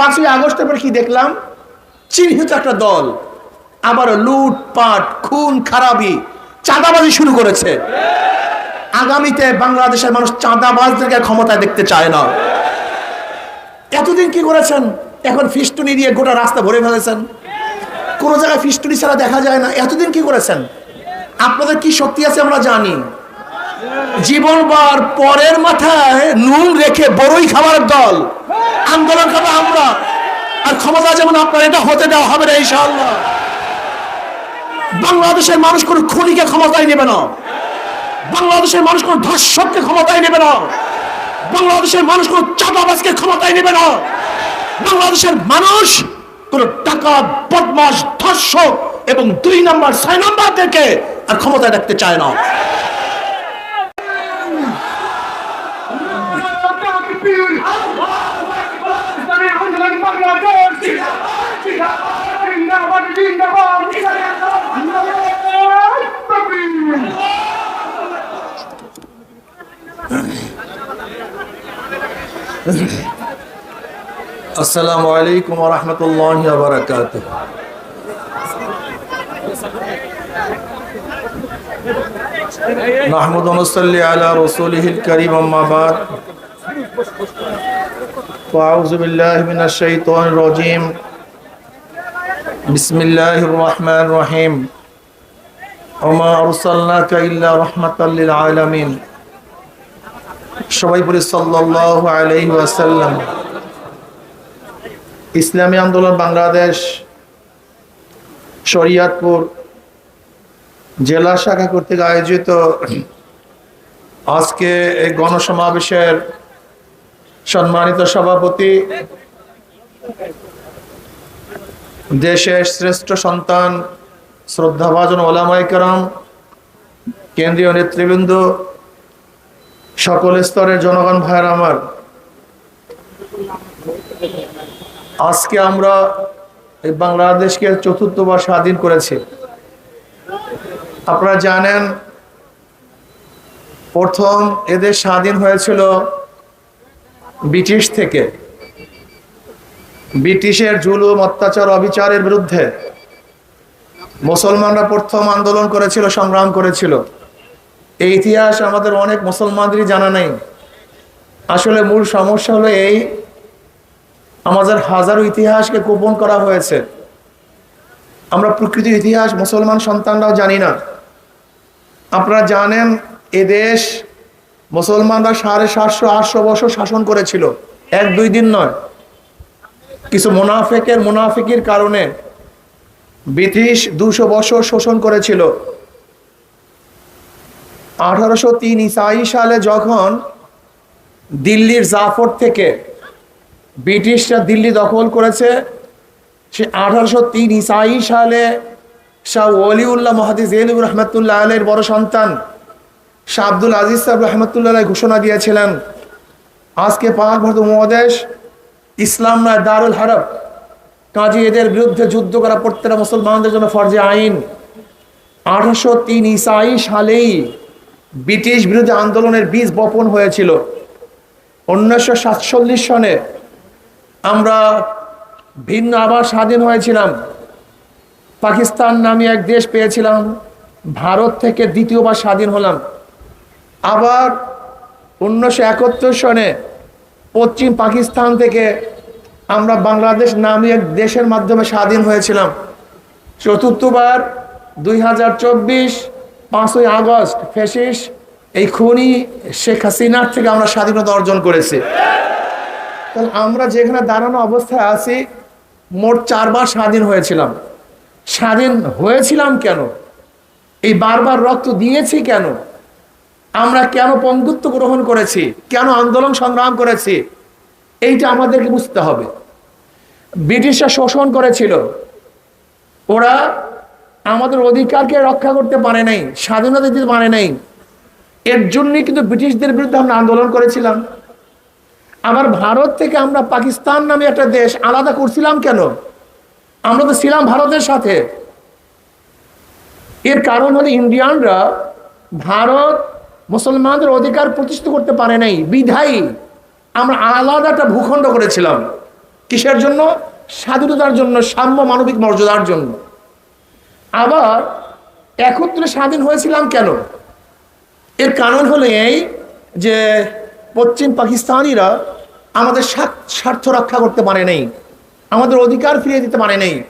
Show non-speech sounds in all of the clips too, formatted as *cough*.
পাঁচই আগস্টের পরে কি দেখলাম? চিহ্নিত একটা দল। আবার লুটপাট খুন, খারাপি, চাঁদাবাজি শুরু করেছে। আগামীতে বাংলাদেশের মানুষ চাঁদাবাজদেরকে ক্ষমতায় দেখতে চায় না। এতদিন কি করেছেন? এখন ফিস্টুনি দিয়ে গোটা রাস্তা ভরে ফেলেছেন। কোনো জায়গায় ফিস্টুনি ছাড়া দেখা যায় না। এতদিন কি করেছেন? আপনাদের কি শক্তি আছে আমরা জানি। জীবনবার পরের মাথায় নুন রেখে বড়ই খাবার দল। আন্দোলন খাব আমরা। আর ক্ষমতা যেমন আপনার, এটা হতে দেওয়া হবে না, ইনশাআল্লাহ। বাংলাদেশের মানুষ কোনো খুনিকে ক্ষমতায় নেবে না। বাংলাদেশের মানুষ কোনো ধর্ষককে ক্ষমতায় নেবে না। বাংলাদেশের মানুষ কোনো চাঁদাবাজকে ক্ষমতায় নেবে না। বাংলাদেশের মানুষ কোন টাকা বদমাস ধর্ষক এবং দুই নাম্বার, ছয় নাম্বারদেরকে আর ক্ষমতায় রাখতে চায় না। *laughs* السلام عليكم ورحمة الله وبركاته. نحمد ونصلي على رسوله الكريم أما بعد. فأعوذ بالله من الشيطان الرجيم. بسم الله الرحمن الرحيم وما أرسلناك إلا رحمة للعالمين সবাই বলি সাল্লাল্লাহু আলাইহি ওয়াসাল্লাম ইসলামী আন্দোলন বাংলাদেশ শরিয়াতপুর জেলা শাখা কর্তৃক আয়োজিত আজকে এই গণসমাবেশের সম্মানিত সভাপতি দেশের শ্রেষ্ঠ সন্তান, শ্রদ্ধাভাজন ওলামাইকরম কেন্দ্রীয় নেতৃবৃন্দ, সকল স্তরের জনগণ, ভাইয়ের আমার। আজকে আমরা এই বাংলাদেশকে চতুর্থবার স্বাধীন করেছি। আপনারা জানেন, প্রথম এদের স্বাধীন হয়েছিল ব্রিটিশ থেকে। ব্রিটিশের জুলুম, অত্যাচার, অবিচারের বিরুদ্ধে মুসলমানরা প্রথম আন্দোলন করেছিল, সংগ্রাম করেছিল। এই ইতিহাস আমাদের অনেক মুসলমানদেরই জানা নেই। আসলে মূল সমস্যা হলো এই, আমাদের হাজারো ইতিহাসকে গোপন করা হয়েছে। আমরা প্রকৃত ইতিহাস, মুসলমান সন্তানরাও জানি না। আপনারা জানেন এদেশ মুসলমানরা সাড়ে সাতশো, আটশো বছর শাসন করেছিল। এক দুই দিন নয়। কিছু মোনাফেকের মোনাফিকির কারণে ব্রিটিশ দুশো বছর শোষণ করেছিল। আঠারোশো তিন ইসাই সালে যখন দিল্লির জাফর থেকে ব্রিটিশরা দিল্লি দখল করেছে, সে আঠারোশো তিন ইসাই সালে শাহ ওলিউল্লাহ মহাদিস জেনুর রহমতুল্লাহ আলের বড় সন্তান শাহ আব্দুল আজিজ সাহেব রহমতুল্লাহ ঘোষণা দিয়েছিলেন, আজকে পাক ভারত মহাদেশ ইসলাম নয়, দারুল হারব কাজী এদের বিরুদ্ধে যুদ্ধ করা প্রত্যেকটা মুসলমানদের জন্য ফরজে আইন। আঠারোশো তিন ইসাই সালেই ব্রিটিশ বিরুদ্ধে আন্দোলনের বীজ বপন হয়েছিল। উনিশশো সাতচল্লিশ সনে আমরা ভিন্ন আবার স্বাধীন হয়েছিলাম। পাকিস্তান নামে এক দেশ পেয়েছিলাম। ভারত থেকে দ্বিতীয়বার স্বাধীন হলাম। আবার উনিশশো একাত্তর সনে পশ্চিম পাকিস্তান থেকে আমরা বাংলাদেশ নামে এক দেশের মাধ্যমে স্বাধীন হয়েছিলাম। চতুর্থবার দুই হাজার চব্বিশ পাঁচই আগস্ট ফেসিস এই খুনি শেখ হাসিনার থেকে আমরা স্বাধীনতা অর্জন করেছি। তাহলে আমরা যেখানে দাঁড়ানো অবস্থায় আছি, মোট চারবার স্বাধীন হয়েছিলাম। স্বাধীন হয়েছিলাম কেন? এই বারবার রক্ত দিয়েছি কেন? আমরা কেন পঙ্গুত্ব গ্রহণ করেছি? কেন আন্দোলন সংগ্রাম করেছি? এইটা আমাদেরকে বুঝতে হবে। ব্রিটিশরা শোষণ করেছিল। ওরা আমাদের অধিকারকে রক্ষা করতে পারে নাই, স্বাধীনতা দিতে পারে নাই। এর জন্যই কিন্তু ব্রিটিশদের বিরুদ্ধে আমরা আন্দোলন করেছিলাম। আবার ভারত থেকে আমরা পাকিস্তান নামে একটা দেশ আলাদা করছিলাম কেন? আমরা তো ছিলাম ভারতের সাথে। এর কারণ হলো ইন্ডিয়ানরা ভারত মুসলমানদের অধিকার প্রতিষ্ঠিত করতে পারে নাই, বিধায়ী। আমরা আলাদা একটা ভূখণ্ড করেছিলাম। কিসের জন্য? স্বাধীনতার জন্য, সাম্য মানবিক মর্যাদার জন্য। আবার একত্রে স্বাধীন হয়েছিলাম কেন? এর কারণ হলো এই যে পশ্চিম পাকিস্তানিরা আমাদের স্বার্থ- রক্ষা করতে পারে নেই। আমাদের অধিকার ফিরিয়ে দিতে পারে নেই।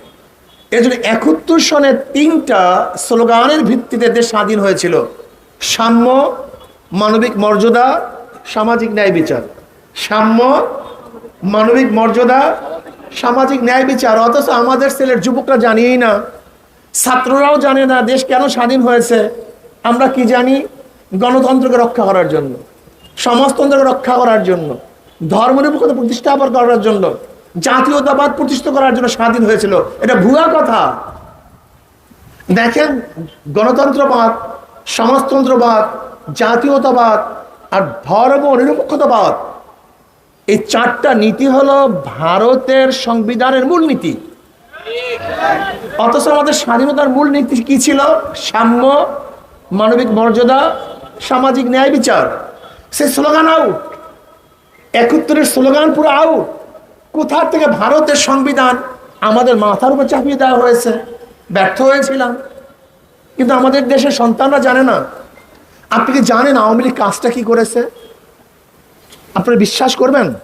এই জন্য একাত্তর সনের তিনটা স্লোগানের ভিত্তিতে দেশ স্বাধীন হয়েছিল। সাম্য মানবিক মর্যাদা, সামাজিক ন্যায় বিচার। সাম্য, মানবিক মর্যাদা, সামাজিক ন্যায় বিচার। অথচ আমাদের ছেলের যুবকরা জানিয়েই না, ছাত্ররাও জানে না দেশ কেন স্বাধীন হয়েছে। আমরা কি জানি? গণতন্ত্রকে রক্ষা করার জন্য, সমাজতন্ত্রকে রক্ষা করার জন্য, ধর্মনিরপেক্ষতা প্রতিষ্ঠা করার জন্য, জাতীয়তাবাদ প্রতিষ্ঠা করার জন্য স্বাধীন হয়েছিল। এটা ভুয়া কথা। দেখেন, গণতন্ত্রবাদ, সমাজতন্ত্রবাদ জাতীয়তাবাদ আর ধর্ম নিরপেক্ষতাবাদ। এই চারটা নীতি হলো ভারতের সংবিধানের মূল নীতি। অথচ আমাদের স্বাধীনতার মূল নীতি কি ছিল? সাম্য, মানবিক মর্যাদা, সামাজিক ন্যায় বিচার। সে স্লোগান আউট একত্তরের স্লোগান পুরো আউট কোথা থেকে ভারতের সংবিধান আমাদের মাথার উপর চাপিয়ে দেওয়া হয়েছে? ব্যর্থ হয়েছিলাম। কিন্তু আমাদের দেশের সন্তানরা জানে না। আপনি কি জানেন আওয়ামী লীগ কাজটা কি করেছে? আপনারা বিশ্বাস করবেন?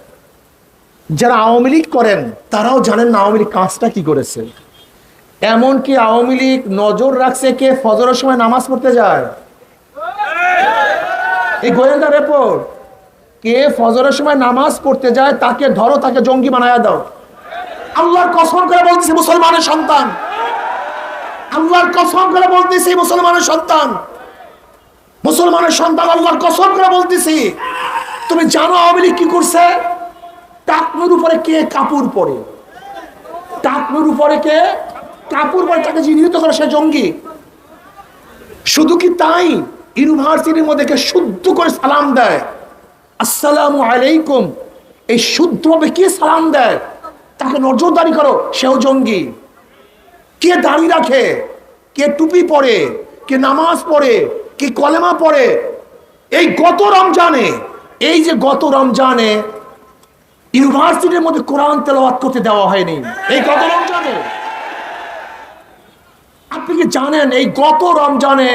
যারা আওয়ামী লীগ করেন, তারাও জানেন না আওয়ামী লীগ কাজটা কি করেছে। এমনকি আওয়ামী লীগ নজর রাখছে কে? ফজরের সময় নামাজ পড়তে যায়। এই গোয়েন্দা রিপোর্ট। কে ফজরের সময় নামাজ পড়তে যায়, তাকে ধরো, তাকে জঙ্গি বানায় দাও। আল্লাহর কসম করে বলতেছি, মুসলমানের সন্তান। আল্লাহর কসম করে বলতেছি, মুসলমানের সন্তান। মুসলমানের সন্তান আল্লাহর কসম করে বলতেছি, তুমি জানো আওয়ামী লীগ কি করছে? টাকনুর উপরে কে কাপড় পরে? টাকনুর উপরে কে কাপড় পরে? তাকে চিহ্নিত করে সে জঙ্গি। শুধু কি তাই? ইউনিভার্সিটির মধ্যে কে শুদ্ধ করে সালাম দেয়? আসসালামু আলাইকুম। এই শুদ্ধভাবে কে সালাম দেয়? তাকে নজরদারি করো, সেও জঙ্গি। কে দাড়ি রাখে? কে টুপি পরে? কে নামাজ পড়ে? কে কলেমা পড়ে? এই গত রমজানে, এই যে গত রমজানে ইউনিভার্সিটির মধ্যে কোরআন তেলাওয়াত করতে দেওয়া হয়নি। এই গত রমজানে? আপনি কি জানেন এই গত রমজানে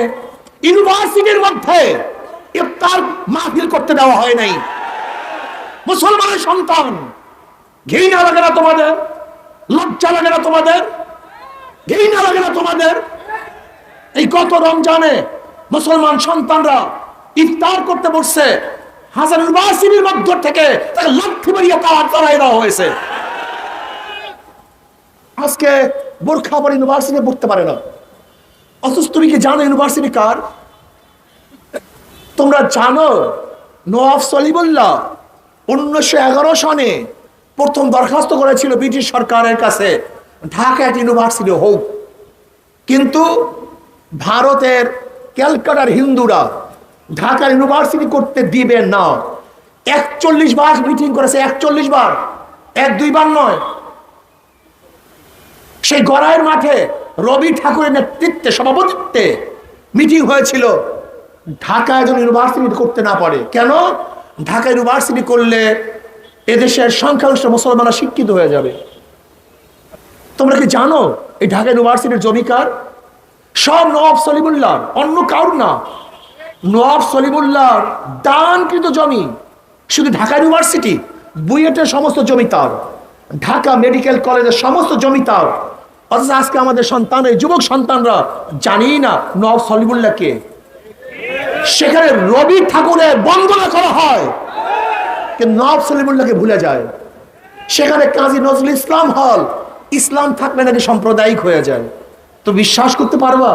ইউনিভার্সিটির মধ্যে ইফতার মাহফিল করতে দেওয়া হয় নাই? মুসলমানের সন্তান, ঘৃণা লাগে না তোমাদের? লজ্জা লাগে না তোমাদের? ঘৃণা লাগে না তোমাদের? এই গত রমজানে মুসলমান সন্তানরা ইফতার করতে বসছে। হাজার ইউনিভার্সিটির মধ্য থেকে তাকে লক্ষ্মী মারিয়া তার তারাই দেওয়া হয়েছে। আজকে বোরখা পরে ইউনিভার্সিটি পড়তে পারে না। অথচ তুমি কি জানো ইউনিভার্সিটি কার? তোমরা জানো নওয়াব সলিমুল্লাহ উনিশশো এগারো সনে প্রথম দরখাস্ত করেছিল ব্রিটিশ সরকারের কাছে ঢাকা ইউনিভার্সিটি হোক। কিন্তু ভারতের ক্যালকাটার হিন্দুরা ঢাকা ইউনিভার্সিটি করতে দিবে না। একচল্লিশ বার মিটিং করেছে, একচল্লিশ বার। এক দুইবার নয়। সেই গড়াইয়ের মাঠে রবি ঠাকুরের নেতৃত্বে, সভাপতিত্বে মিটিং হয়েছিল। ঢাকা একজন ইউনিভার্সিটি করতে না পারে। কেন? ঢাকা ইউনিভার্সিটি করলে এদেশের সংখ্যাগরিষ্ঠ মুসলমানরা শিক্ষিত হয়ে যাবে। তোমরা কি জানো এই ঢাকা ইউনিভার্সিটির জমিকার সব নবাব সলিমুল্লাহ অন্য কারুর না। নবাব সলিমুল্লাহ দানকৃত জমি, শুধু ঢাকা ইউনিভার্সিটি, বুয়েটের সমস্ত জমি তার, ঢাকা মেডিকেল কলেজের সমস্ত জমি তার। অথচ আজকে আমাদের সন্তান, এই যুবক সন্তানরা জানি না নবাব সলিমুল্লাহকে। সেখানে রবি ঠাকুরের বন্দনা করা হয়, কিন্তু নবাব সলিমুল্লাহকে ভুলে যায়। সেখানে কাজী নজরুল ইসলাম হল, ইসলাম থাকলে নাকি সাম্প্রদায়িক হয়ে যায়। তো বিশ্বাস করতে পারবা?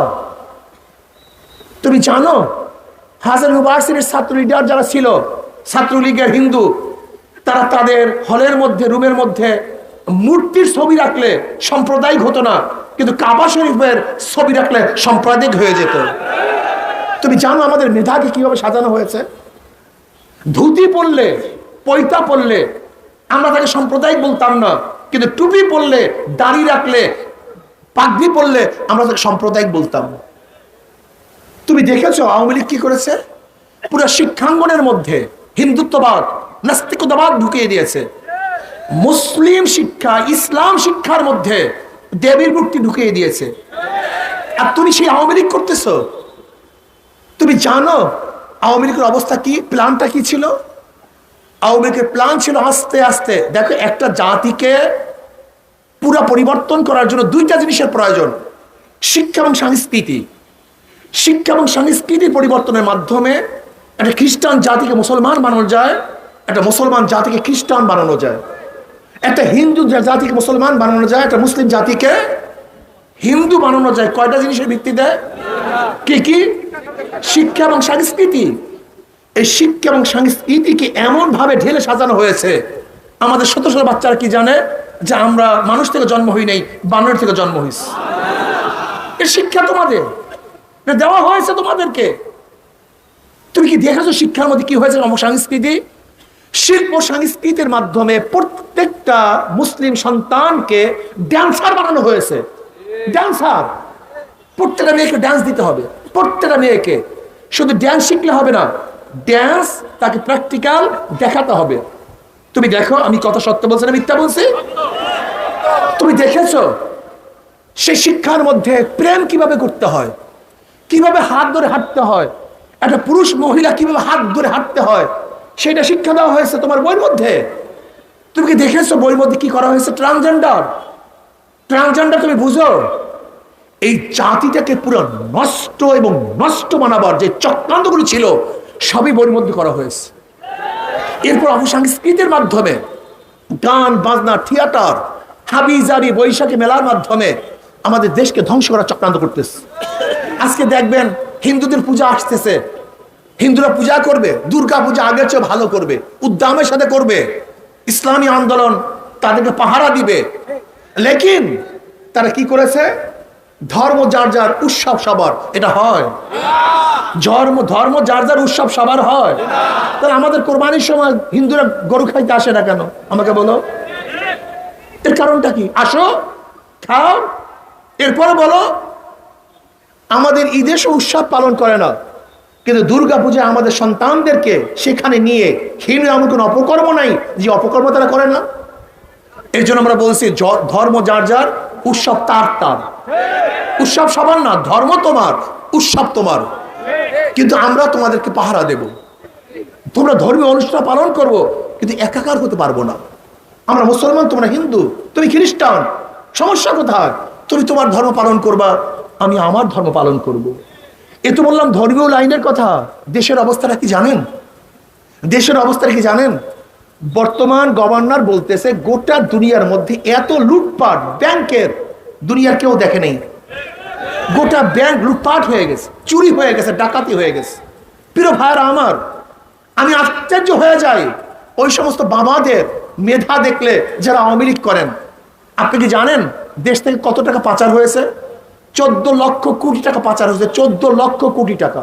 তুমি জানো, হাজার ইউনিভার্সিটির ছাত্র লিডার যারা ছিল, ছাত্রলীগের হিন্দু, তারা তাদের হলের মধ্যে, রুমের মধ্যে মূর্তির ছবি রাখলে সাম্প্রদায়িক হতো না, কিন্তু কাবা শরীফের ছবি রাখলে সাম্প্রদায়িক হয়ে যেত। তুমি জানো আমাদের মেধাকে কীভাবে সাজানো হয়েছে? ধুতি পরলে, পৈতা পরলে, আমরা তাকে সাম্প্রদায়িক বলতাম না, কিন্তু টুপি পরলে, দাড়ি রাখলে পাগড়ি পরলে আমরা তাকে সাম্প্রদায়িক বলতাম। তুমি দেখেছ আওয়ামী লীগ কি করেছে? পুরো শিক্ষাঙ্গনের মধ্যে হিন্দুত্ববাদ, নাস্তিকতাবাদ ঢুকিয়ে দিয়েছে। মুসলিম শিক্ষা, ইসলাম শিক্ষার মধ্যে দেবীর মূর্তি ঢুকিয়ে দিয়েছে। আর তুমি সেই আওয়ামী লীগ করতেছো? তুমি জানো আওয়ামী লীগের অবস্থা কি? প্ল্যানটা কি ছিল? আওয়ামী লীগের প্ল্যান ছিল আস্তে আস্তে, দেখো একটা জাতিকে পুরো পরিবর্তন করার জন্য দুইটা জিনিসের প্রয়োজন। শিক্ষা এবং সংস্কৃতি। শিক্ষা এবং সংস্কৃতি পরিবর্তনের মাধ্যমে একটা খ্রিস্টান জাতিকে মুসলমান বানানো যায়, একটা মুসলমান জাতিকে খ্রিস্টান বানানো যায়। একটা হিন্দু জাতিকে মুসলমান বানানো যায়, একটা মুসলিম জাতিকে হিন্দু বানানো যায়। কয়টা জিনিসের ভিত্তিতে? কি কি? শিক্ষা এবং সংস্কৃতি। এই শিক্ষা এবং সংস্কৃতিকে এমন ভাবে ঢেলে সাজানো হয়েছে। আমাদের শত শত বাচ্চারা কি জানে? যে আমরা মানুষ থেকে জন্ম হই নাই, বানর থেকে জন্ম হয়েছি এর শিক্ষা তোমাদের। দেওয়া হয়েছে তোমাদেরকে। তুমি কি দেখেছ শিক্ষার মধ্যে কি হয়েছে সংস্কৃতি? শিল্প সংস্কৃতির মাধ্যমে প্রত্যেকটা মুসলিম সন্তানকে ড্যান্সার বানানো হয়েছে। ড্যান্সার প্রত্যেকটা মেয়েকে ড্যান্স দিতে হবে। প্রত্যেকটা মেয়েকে। শুধু ড্যান্স শিখলে হবে না ড্যান্স তাকে প্র্যাকটিক্যাল দেখাতে হবে। তুমি দেখো, আমি কথা সত্য বলছি না মিথ্যা বলছি? তুমি দেখেছ? সেই শিক্ষার মধ্যে প্রেম কীভাবে করতে হয়? কীভাবে হাত ধরে হাঁটতে হয়? একটা পুরুষ মহিলা কীভাবে হাত ধরে হাঁটতে হয়? সেটা শিক্ষা দেওয়া হয়েছে তোমার বইয়ের মধ্যে। তুমি কি দেখেছ বইয়ের মধ্যে কি করা হয়েছে? ট্রান্সজেন্ডার ট্রান্সজেন্ডার তুমি বুঝো? এই জাতিটাকে পুরো নষ্ট এবং নষ্ট বানাবার যে চক্রান্তগুলো ছিল, সবই বইয়ের মধ্যে করা হয়েছে। এরপর অপসংস্কৃতির মাধ্যমে, গান, বাজনা, থিয়েটার হাবিজারি বৈশাখী মেলার মাধ্যমে আমাদের দেশকে ধ্বংস করার চক্রান্ত করতেছে। আজকে দেখবেন হিন্দুদের পূজা আসতেছে। হিন্দুরা পূজা করবে, দুর্গা পূজা আগের চেয়ে ভালো করবে, উদ্দামের সাথে করবে। ইসলামী আন্দোলন তাদেরকে পাহারা দিবে। লেকিন তারা কি করেছে? ধর্ম যার যার উৎসব সবার, এটা হয়। ধর্ম ধর্ম যার যার উৎসব সবার হয়। তাহলে আমাদের কোরবানির সময় হিন্দুরা গরু খাইতে আসে না কেন? আমাকে বলো। এর কারণটা কি? আসো, খাও, এরপরে বলো, আমাদের ঈদের উৎসব পালন করে না। কিন্তু দুর্গা পূজায় আমাদের সন্তানদেরকে সেখানে নিয়ে হিন্দু এমন কোনো অপকর্ম নাই যে অপকর্ম তারা করে না? এর জন্য আমরা বলছি ধর্ম যার যার, উৎসব তার তার। উৎসব সবার না, ধর্ম তোমার, উৎসব তোমার। কিন্তু আমরা তোমাদেরকে পাহারা দেব। তোমরা ধর্মীয় অনুষ্ঠান পালন করব, কিন্তু একাকার হতে পারব না। আমরা মুসলমান, তোমরা হিন্দু, তুমি খ্রিস্টান, সমস্যা কোথায়? তুমি তোমার ধর্ম পালন করবা, আমি আমার ধর্ম পালন করব। এ তো বললাম ধর্মীয় লাইনের কথা। দেশের অবস্থাটা কি জানেন? দেশের অবস্থাটা কি জানেন? বর্তমান গভর্নর বলতেছে, গোটা দুনিয়ার মধ্যে এত লুটপাট, ব্যাংকের দুনিয়ার কেউ দেখে নেই। গোটা ব্যাংক লুটপাট হয়ে গেছে, চুরি হয়ে গেছে, ডাকাতি হয়ে গেছে। প্রিয় ভাইরা আমার, আমি আশ্চর্য হয়ে যাই। ওই সমস্ত বাবাদের, মেধা দেখলে যারা আওয়ামী লীগ করেন। আপনি কি জানেন দেশ থেকে কত টাকা পাচার হয়েছে? চোদ্দ লক্ষ কোটি টাকা পাচার হয়েছে, চোদ্দ লক্ষ কোটি টাকা।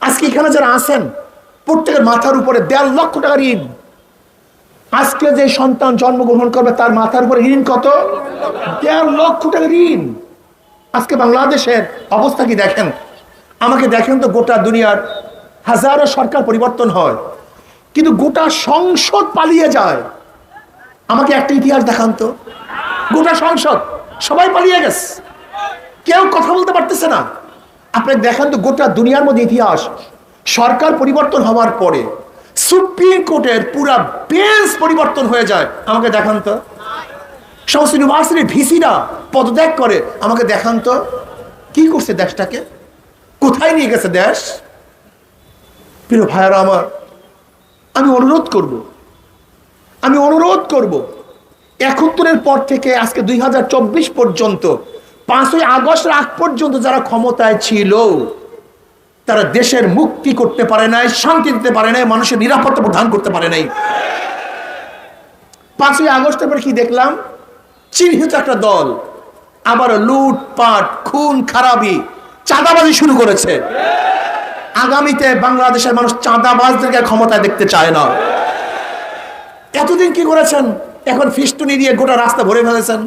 আজকে এখানে যারা আছেন, প্রত্যেকের মাথার উপরে দেড় লক্ষ টাকা ঋণ। আজকে যে সন্তান জন্মগ্রহণ করবে, তার মাথার উপরে ঋণ কত? দেড় লক্ষ টাকা ঋণ। আজকে বাংলাদেশের অবস্থা কি দেখেন? আমাকে দেখেন তো গোটা দুনিয়ার হাজারো সরকার পরিবর্তন হয়, কিন্তু গোটা সংসদ পালিয়ে যায়। আমাকে একটা ইতিহাস দেখান তো। গোটা সংসদ, সবাই পালিয়ে গেছে। কেউ কথা বলতে পারতেছে না। আপনি দেখেন তো গোটা দুনিয়ার মধ্যে ইতিহাস, সরকার পরিবর্তন হওয়ার পরে সুপ্রিম কোর্টের পুরা বেঞ্চ পরিবর্তন হয়ে যায়। আমাকে দেখান তো। সমস্ত ইউনিভার্সিটির ভিসিরা পদত্যাগ করে আমাকে দেখান তো। কি করছে দেশটাকে? কোথায় নিয়ে গেছে দেশ? প্রিয় ভাইয়ারা আমার, আমি অনুরোধ করব। আমি অনুরোধ করব। একাত্তরের পর থেকে আজকে দুই হাজার চব্বিশ পর্যন্ত, পাঁচই আগস্ট আগ পর্যন্ত যারা ক্ষমতায় ছিল তারা দেশের মুক্তি করতে পারে নাই, শান্তি দিতে পারে নাই, মানুষের নিরাপত্তা প্রদান করতে পারে নাই। পাঁচই আগস্টের পরে কি দেখলাম? চিহ্নিত একটা দল আবার লুটপাট খুন, খারাপি, চাঁদাবাজি শুরু করেছে। আগামীতে বাংলাদেশের মানুষ চাঁদাবাজদেরকে ক্ষমতায় দেখতে চায় না। এতদিন কি করেছেন? এখন ফিস্টুনি দিয়ে গোটা রাস্তা ভরে ফেলেছেন।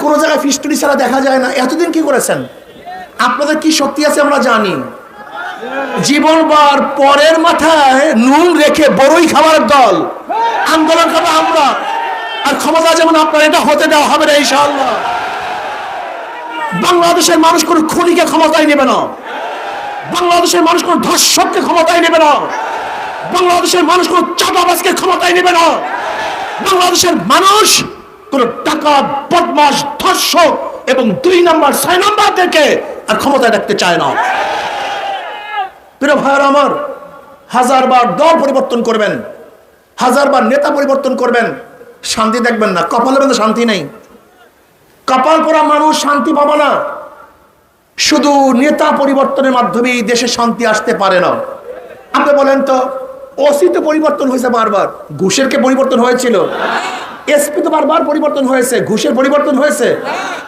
কোনো জায়গায় ফিস্টুনি ছাড়া দেখা যায় না। এতদিন কি করেছেন? আপনাদের কি শক্তি আছে আমরা জানি। জীবনবার পরের মাথায় নুন রেখে বড়ই খাবার দল। আন্দোলন খাব আমরা। আর ক্ষমতা যেমন আপনার, এটা হতে দেওয়া হবে না, ইনশাআল্লাহ। বাংলাদেশের মানুষ কোনো খুনিকে ক্ষমতায় নেবে না। বাংলাদেশের মানুষ কোনো ধর্ষককে ক্ষমতায় নেবে না। বাংলাদেশের মানুষ কোনো চাঁদাবাজকে ক্ষমতায় নেবে না। বাংলাদেশের মানুষ কোন টাকা বদমাস ধর্ষক এবং দুই নাম্বার, ছয় নাম্বারদেরকে আর ক্ষমতায় রাখতে চায় না। প্রিয় ভাইয়ার আমার, হাজারবার দল পরিবর্তন করবেন, হাজারবার নেতা পরিবর্তন করবেন, শান্তি দেখবেন না। কপালের মধ্যে শান্তি নেই। কপাল পরা মানুষ শান্তি পাবে না। শুধু নেতা পরিবর্তনের মাধ্যমে এই দেশে শান্তি আসতে পারে না। আপনি বলেন তো ওসি তো পরিবর্তন হয়েছে বারবার, ঘুষের কে পরিবর্তন হয়েছিল? এসপি তো বারবার পরিবর্তন হয়েছে, ঘুষের পরিবর্তন হয়েছে।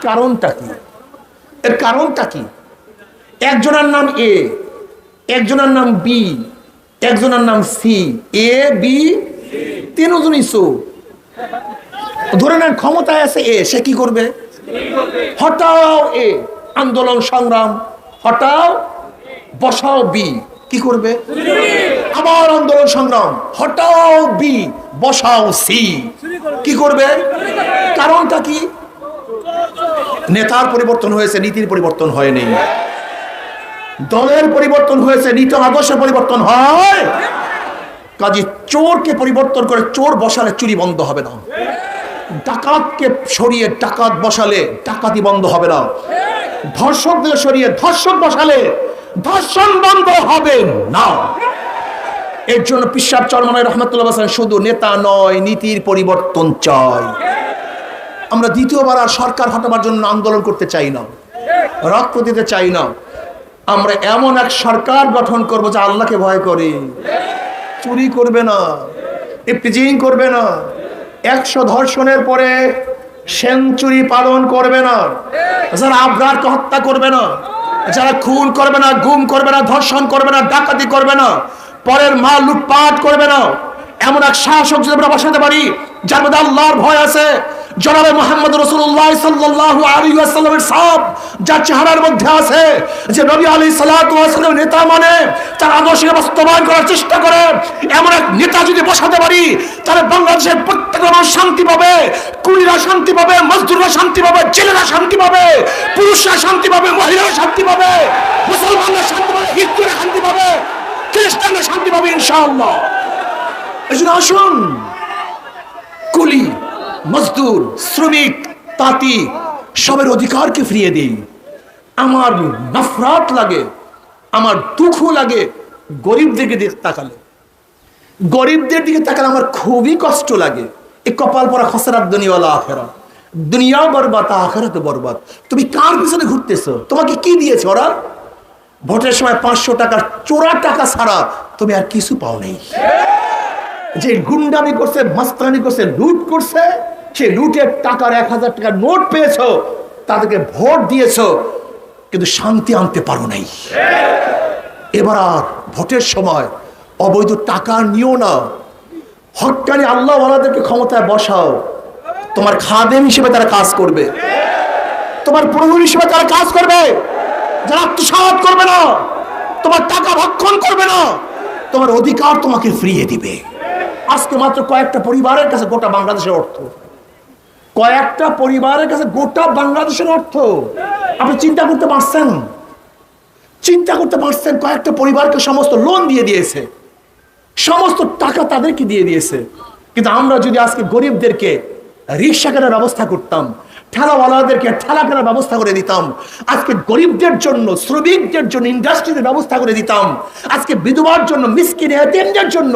কারণটা কি? এর কারণটা কি? একজনের নাম এ একজনের নাম বি একজনের নাম সি এ বি তিনজনই সো। ধরে নেন ক্ষমতায় আছে এ সে কি করবে? হটাও এ আন্দোলন সংগ্রাম। হটাও বসাও বি কি করবে? আবার আন্দোলন সংগ্রাম। হটাও বি বসাও সি কি করবে? কারণটা কি? নেতার পরিবর্তন হয়েছে, নীতির পরিবর্তন হয়নি। দলের পরিবর্তন হয়েছে, নীতি আদর্শের পরিবর্তন হয়। কাজে চোরকে পরিবর্তন করে চোর বসালে চুরি বন্ধ হবে না। ডাকাতকে সরিয়ে ডাকাত বসালে ডাকাতি বন্ধ হবে না। ধর্ষকদের সরিয়ে ধর্ষক বসালে ধর্ষণ বন্ধ হবে না। এর জন্য পিসাব চরমানের রহমতুল্লাহ হাসান শুধু নেতা নয়, নীতির পরিবর্তন চাই। আমরা দ্বিতীয়বার আর সরকার হটাবার জন্য আন্দোলন করতে চাই না। রক্ত দিতে চাই না। আমরা এমন এক সরকার গঠন করব যে আল্লাহকে ভয় করে। চুরি করবে না, ইফতিজিং করবে না, একশো ধর্ষণের পরে সেঞ্চুরি পালন করবে না, যারা আবরারকে হত্যা করবে না, যারা খুন করবে না, গুম করবে না, ধর্ষণ করবে না, ডাকাতি করবে না, পরের মাল লুটপাট করবে না, এমন এক শাসক যদি আমরা বসাতে পারি, যার মধ্যে আল্লাহর ভয় আছে জনাবে মোহাম্মদ রসুল্লাহ সাল্লাহ আলী আসাল্লামের সব, যার চেহারার মধ্যে আছে যে নবী আলী সাল্লাহ নেতা মানে তার আদর্শকে বাস্তবায়ন করার চেষ্টা করে, এমন এক নেতা যদি বসাতে পারি, তাহলে বাংলাদেশের প্রত্যেক মানুষ শান্তি পাবে, কুড়িরা শান্তি পাবে, মজদুররা শান্তি পাবে, জেলেরা শান্তি পাবে, পুরুষরা শান্তি পাবে, মহিলারা শান্তি পাবে, মুসলমানরা শান্তি পাবে, হিন্দুরা শান্তি পাবে, খ্রিস্টানরা শান্তি পাবে ইনশাআল্লাহ। এই জন্য আসুন, কুলি মজদুর, শ্রমিক, তাঁতি, সবের অধিকারকে ফিরিয়ে দিই। আমার নফরাত লাগে, আমার দুঃখ লাগে গরিবদেরকে দিকে তাকালে। গরিবদের দিকে তাকালে আমার খুবই কষ্ট লাগে। এই কপাল পরা খসরাত দুনিয়াওয়ালা আখেরা। দুনিয়া বরবাদ, আখেরাতে বরবাদ। তুমি কার পিছনে ঘুরতেছো? তোমাকে কি দিয়েছে ওরা? ভোটের সময় পাঁচশো টাকা চোরা টাকা ছাড়া তুমি আর কিছু পাও নেই যে গুন্ডামি করছে, মাস্তানি করছে, লুট করছে সে লুটের টাকার এক হাজার টাকার নোট পেয়েছ, তাদেরকে ভোট দিয়েছ, কিন্তু শান্তি আনতে পারো নাই। এবার আর ভোটের সময় অবৈধ টাকা নিও না। হকানি আল্লাহ ওনাদেরকে ক্ষমতায় বসাও। তোমার খাদেম হিসেবে তারা কাজ করবে। তোমার প্রভু হিসেবে তারা কাজ করবে। যারা আত্মসাত করবে না, তোমার টাকা ভক্ষণ করবে না, তোমার অধিকার তোমাকে ফিরিয়ে দিবে। আজকে মাত্র কয়েকটা পরিবারের কাছে গোটা বাংলাদেশের অর্থ। কয়েকটা পরিবারের কাছে গোটা বাংলাদেশের অর্থ। আপনি চিন্তা করতে পারছেন? চিন্তা করতে পারছেন কয়েকটা পরিবারকে সমস্ত লোন দিয়ে দিয়েছে? সমস্ত টাকা তাদেরকে দিয়ে দিয়েছে? কিন্তু আমরা যদি আজকে গরিবদেরকে রিক্সা কেনার ব্যবস্থা করতাম ঠেলাওয়ালাদেরকে ঠেলা কেনার ব্যবস্থা করে দিতাম। আজকে গরিবদের জন্য, শ্রমিকদের জন্য ইন্ডাস্ট্রিতে ব্যবস্থা করে দিতাম। আজকে বিধবার জন্য, মিসকিন, এতিমদের জন্য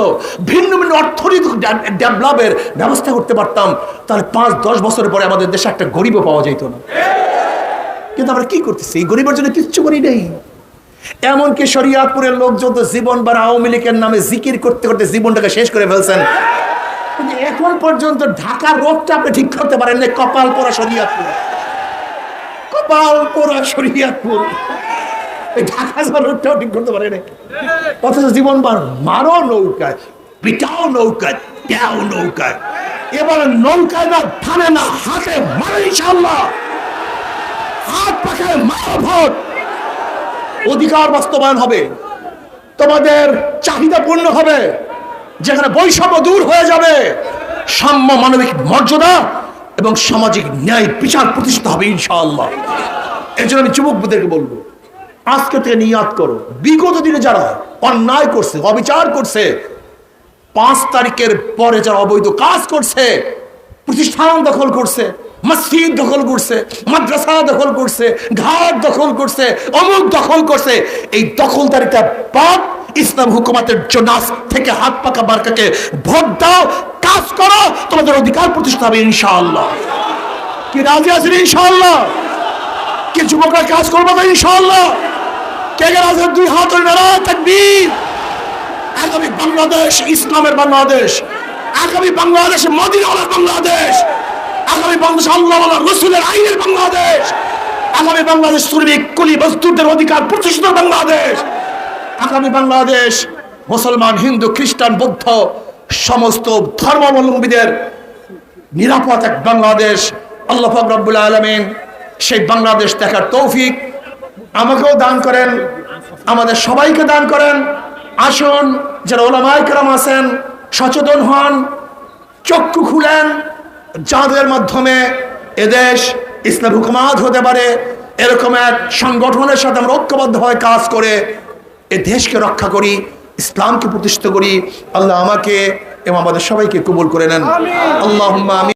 ভিন্ন ভিন্ন অর্থনৈতিক ডেভেলপের ব্যবস্থা করতে পারতাম। তাহলে পাঁচ, দশ বছর পরে আমাদের দেশে একটা গরিবও পাওয়া যেত না। কিন্তু আমরা কি করতেছি? এই গরিবের জন্য কিচ্ছু করি নেই। এমনকি শরিয়াতপুরের লোকজন তো জীবন বার আওয়ামী লীগের নামে জিকির করতে করতে জীবনটাকে শেষ করে ফেলছেন। কিন্তু এখন পর্যন্ত ঢাকার রোগটা আপনি ঠিক করতে পারেন না কপাল পোড়া শরিয়াতপুর। কপাল পোড়া শরিয়াতপুর ঢাকা রোগটাও ঠিক করতে পারে না অথচ জীবন বার মারো নৌকায়, পিটাও নৌকায়, দেও নৌকায়। এবার নৌকায় না, থানে না, হাতে মারে ইনশাল্লাহ হাত পাখায় মারো ভোট। অধিকার বাস্তবায়ন হবে। তোমাদের চাহিদা পূর্ণ হবে। যেখানে বৈষম্য দূর হয়ে যাবে, সাম্য মানবিক মর্যাদা এবং সামাজিক ন্যায় বিচার প্রতিষ্ঠা হবে ইনশাআল্লাহ। এই জন্য আমি যুবকদেরকে বলব, আজকে থেকে নিয়াত করো। বিগত দিনে যারা অন্যায় করছে, অবিচার করছে, পাঁচ তারিখের পরে যারা অবৈধ কাজ করছে, প্রতিষ্ঠান দখল করছে মসজিদ দখল করছে, মাদ্রাসা দখল করছে, ঘাট দখল করছে, অমুক দখল করছে। এই দখলদারিটা বাদ, ইসলাম হুকুমাতের আজ থেকে হাত পাকা বারকাকে ভোট দাও, কাজ করো, তোমাদের অধিকার প্রতিষ্ঠা হবে ইনশাআল্লাহ। কি রাজি আছেন ইনশাআল্লাহ? কি যুবকরা কাজ করব তো ইনশাআল্লাহ? কে কে রাজি? দুই হাত তাকবীর। আগামী বাংলাদেশ, ইসলামের বাংলাদেশ। আগামী বাংলাদেশ, মদিনাওয়ালার বাংলাদেশ। আগামী বাংলাদেশ আল্লাহ রসুলের আইনের বাংলাদেশ। আগামী বাংলাদেশ শ্রমিক কুলি মজদুরদের অধিকার প্রতিষ্ঠিত বাংলাদেশ। আগামী বাংলাদেশ মুসলমান, হিন্দু, খ্রিস্টান, বৌদ্ধ সমস্ত ধর্মাবলম্বীদের নিরাপদ এক বাংলাদেশ। আল্লাহ রব্বুল আলমিন সেই বাংলাদেশ দেখার তৌফিক আমাকেও দান করেন, আমাদের সবাইকে দান করেন। আসুন, যারা ওলামায় কেরাম আছেন, সচেতন হন, চক্ষু খুলেন যাদের মাধ্যমে এদেশ ইসলাম হুকুমাত হতে পারে এরকম এক সংগঠনের সাথে আমরা ঐক্যবদ্ধ হয়ে কাজ করে এ দেশকে রক্ষা করি ইসলামকে প্রতিষ্ঠিত করি। আল্লাহ আমাকে এবং আমাদের সবাইকে কবুল করে নেন। আল্লাহ আমি